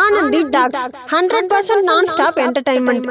Aanandhi talks. Hundred percent non stop entertainment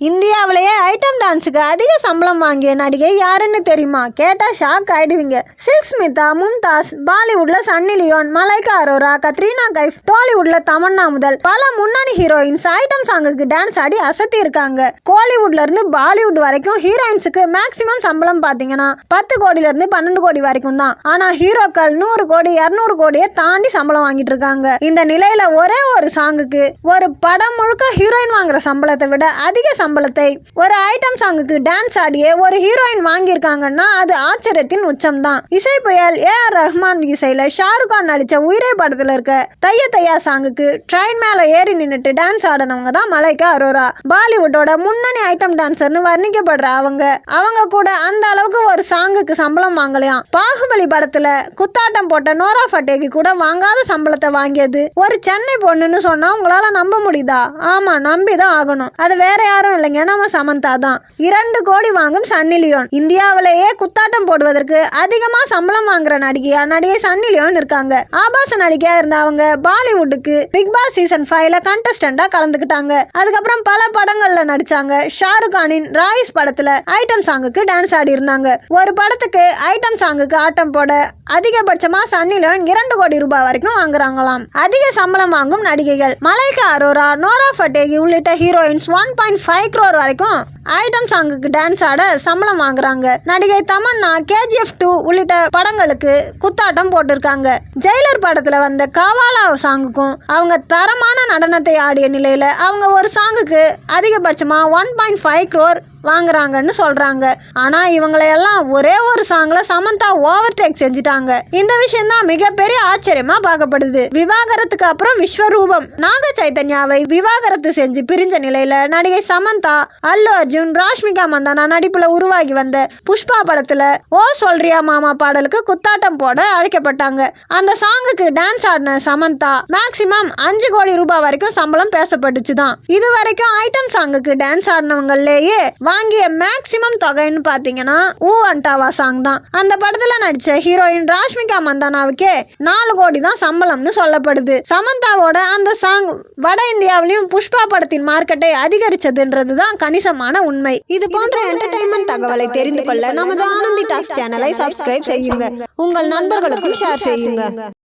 இந்தியாவிலேயே item டான்ஸுக்கு அதிக சம்பளம் வாங்கிய நடிகை யாருன்னு தெரியுமா? கேட்டால் ஷாக் ஆயிடுவீங்க. சில்க் ஸ்மிதா மும்தாஸ் பாலிவுட்ல சன்னி லியோன் மலைக்கா அரோரா கத்ரீனா கைஃப் டாலிவுட்ல தமன்னா முதல் பல முன்னணி ஹீரோயின்ஸ் ஐட்டம் சாங்குக்கு டான்ஸ் ஆடி அசத்தி இருக்காங்க. கோலிவுட்ல இருந்து பாலிவுட் வரைக்கும் ஹீரோயின்ஸுக்கு மேக்சிமம் சம்பளம் பார்த்தீங்கன்னா பத்து கோடியில இருந்து பன்னெண்டு கோடி வரைக்கும் தான். ஆனா ஹீரோக்கள் நூறு கோடி இரநூறு கோடியை தாண்டி சம்பளம் வாங்கிட்டு இருக்காங்க. இந்த நிலையில ஒரே ஒரு சாங்குக்கு ஒரு படம் முழுக்க ஹீரோயின் வாங்குற சம்பளத்தை விட அதிக சம்பளத்தை ஒரு ஐட்டம் சாங்குக்கு டான்ஸ் ஆடியே ஒரு ஹீரோயின் வாங்கியிருக்காங்கன்னா அது ஆச்சரியத்தின் உச்சம்தான். இசை புயல் ஏ ஆர் ரஹ்மான் இசையில ஷாருக் கான் நடிச்ச உயிரே படத்துல இருக்க தைய தையா சாங்குக்கு ட்ரெயின் மேல ஏறி நின்றுட்டு டான்ஸ் ஆடினவங்க தான் மலைக்கா அரோரா. பாலிவுட்டோட முன்னணி ஐட்டம் டான்சர்னு வர்ணிக்கப்படுற அவங்க. அவங்க கூட அந்த அளவுக்கு ஒரு சாங்குக்கு சம்பளம் வாங்கலையாம். பாகுபலி படத்துல குத்தாட்டம் போட்ட நோரா ஃபட்டேக்கு கூட வாங்காத சம்பளத்தை வாங்கியது. ஒரு சென்னை பொண்ணுன்னு சொன்னா உங்களால நம்ப முடியுதா? ஆமா நம்பி தான் ஆகணும். அது வேற யாரும் இல்லைங்க. நம்ம சமந்தா தான். இரண்டு கோடி வாங்கும் சன்னி லியோன். இந்தியாவிலேயே குத்தாட்டம் போடுவதற்கு அதிகமா சம்பளம் வாங்குற நடிகையா நடிகை சன்னி லியோன் இருக்காங்க. ஆபாச நடிகையா இருந்த அவங்க பாலிவுட்டுக்கு பிக் பாஸ் சீசன் ஃபைவ்ல கண்டஸ்டண்டா கலந்துக்கிட்டாங்க. அதுக்கப்புறம் பல படங்கள்ல நடிச்சாங்க. ஷாருக் கானின் ராயிஸ் படத்துல ஐட்டம் சாங்குக்கு டான்ஸ் ஆடி இருந்தாங்க. ஒரு படத்துக்கு ஐட்டம் சாங்குக்கு ஆட்டம் போட அதிகபட்சமா சன்னி லியோன் இரண்டு கோடி ரூபாய் வரைக்கும் வாங்குறாங்களாம். அதிக சம்பளம் வாங்கும் நடிகைகள் மலைக்கா அரோரா நோரா ஃபட்டேகி உள்ளிட்ட heroines one point five crore வரைக்கும் ஐட்டம் சாங்குக்கு டான்ஸ் ஆட சம்பளம் வாங்குறாங்க. நடிகை தமன்னா கேஜிஎஃப் டூ உள்ளிட்ட படங்களுக்கு குத்தாட்டம் போட்டிருக்காங்க. ஜெயிலர் படத்துல வந்த கவாலா சாங்குக்கும் அவங்க தரமான நடனத்தை ஆடிய நிலையில அவங்க ஒரு சாங்குக்கு அதிகபட்சமா ஒன் பாயிண்ட் ஃபைவ் க்ரோர் வாங்குறாங்கன்னு சொல்றாங்க. ஆனா இவங்களையெல்லாம் ஒரே ஒரு சாங்ல சமந்தா ஓவர்டேக் செஞ்சுட்டாங்க. இந்த விஷயம் தான் மிகப்பெரிய ஆச்சரியமா பார்க்கப்படுது. விவாகரத்துக்கு அப்புறம் விஸ்வரூபம். நாக சைத்தன்யாவை விவாகரத்து செஞ்சு பிரிஞ்ச நிலையில நடிகை சமந்தா அல்லு அர்ஜுன் ராஷ்மிகா மந்தானா நடிப்புல உருவாகி வந்த புஷ்பா படத்துல ஓ சொல்றியா மாமா பாடலுக்கு குத்தாட்டம் போட அழைக்கப்பட்டாங்க. அந்த சாங்குக்கு டான்ஸ் ஆடின சமந்தா மேக்சிமம் அஞ்சு கோடி ரூபாய் வரைக்கும் சம்பளம் பேசப்பட்டுச்சு தான் இது வரைக்கும் ஐட்டம் சாங்குக்கு டான்ஸ் ஆடினவங்கலேயே வாங்கிய மேக்சிமம் தொகைன்னு பார்த்தீங்கன்னா ஊ அண்டாவா சாங் தான். அந்த படத்தில் நடித்த ஹீரோயின் ராஷ்மிகா மந்தானாவுக்கே நாலு கோடி தான் சம்பளம்னு சொல்லப்படுது. சமந்தாவோட அந்த சாங் வட இந்தியாவிலையும் புஷ்பா படத்தின் மார்க்கெட்டை அதிகரிச்சதுன்றது தான் கணிசமான உண்மை. இது போன்ற என்டர்டைன்மெண்ட் தகவலை தெரிந்து கொள்ள நமது ஆனந்தி டாக்ஸ் சேனலை சப்ஸ்கிரைப் செய்யுங்க. உங்கள் நண்பர்களுக்கும் ஷேர் செய்யுங்க.